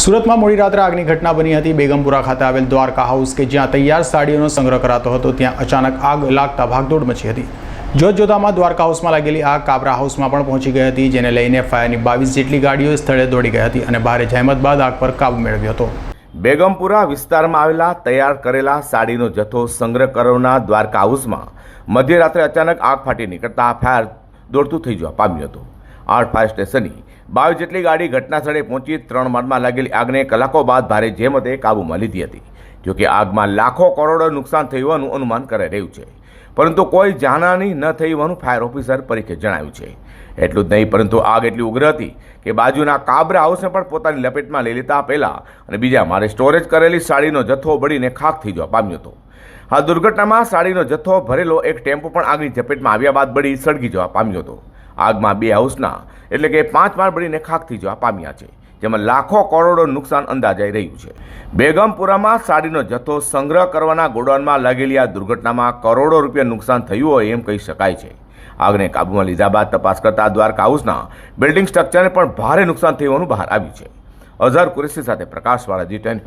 સુરતમાં મોડી રાત્રે આગની ઘટના બની હતી. બેગમપુરા ખાતે આવેલ દ્વારકા હાઉસ કે જ્યાં તૈયાર સાડીઓનો સંગ્રહ કરાતો હતો, ત્યાં અચાનક આગ લાગતા ભાગદોડ મચી હતી. જોત જોતામાં દ્વારકા હાઉસમાં લાગેલી આગ કાબરા હાઉસમાં પણ પહોંચી ગઈ હતી, જેને લઈને ફાયરની બાવીસ જેટલી ગાડીઓ સ્થળે દોડી ગઈ હતી અને ભારે જહેમત બાદ આગ પર કાબુ મેળવ્યો હતો. બેગમપુરા વિસ્તારમાં આવેલા તૈયાર કરેલા સાડીનો જથ્થો સંગ્રહ કરવાના દ્વારકા હાઉસમાં મધ્યરાત્રે અચાનક આગ ફાટી નીકળતા ફાયર દોડતું થઈ જવા પામ્યું હતું. આઠ ફાયર સ્ટેશનની બાવીસ જેટલી ગાડી ઘટના સ્થળે પહોંચી ત્રણ માળમાં લાગેલી આગને કલાકો બાદ ભારે જેમતે કાબૂમાં લીધી હતી. જોકે આગમાં લાખો કરોડો નુકસાન થયું હોવાનું અનુમાન કરાઈ રહ્યું છે. પરંતુ કોઈ જાનહાની ન થઈ હોવાનું ફાયર ઓફિસર પરીખે જણાવ્યું છે. એટલું જ નહીં, પરંતુ આગ એટલી ઉગ્ર હતી કે બાજુના કાબરા હાઉસને પણ પોતાની લપેટમાં લઈ લેતા પહેલા અને બીજા મારે સ્ટોરેજ કરેલી સાડીનો જથ્થો બળીને ખાખ થઈ જવા પામ્યો હતો. આ દુર્ઘટનામાં સાડીનો જથ્થો ભરેલો એક ટેમ્પો પણ આગની ઝપેટમાં આવ્યા બાદ બળી સળગી જવા પામ્યો હતો. આગમાં બે હાઉસના એટલે કે પાંચ માળ બળીને ખાખ થઈ જવા પામ્યા છે, જેમાં લાખો કરોડો નુકસાન અંદાજાઈ રહ્યું છે. બેગમપુરામાં સાડીનો જથ્થો સંગ્રહ કરવાના ગોડાઉનમાં લાગેલી આ દુર્ઘટનામાં કરોડો રૂપિયા નુકસાન થયું હોય એમ કહી શકાય છે. આગને કાબૂમાં લીધા બાદ તપાસ કરતા દ્વારકા હાઉસના બિલ્ડિંગ સ્ટ્રક્ચરને પણ ભારે નુકસાન થયું હોવાનું બહાર આવ્યું છે. અઝહર કુરેશી સાથે પ્રકાશવાળા જી ટેન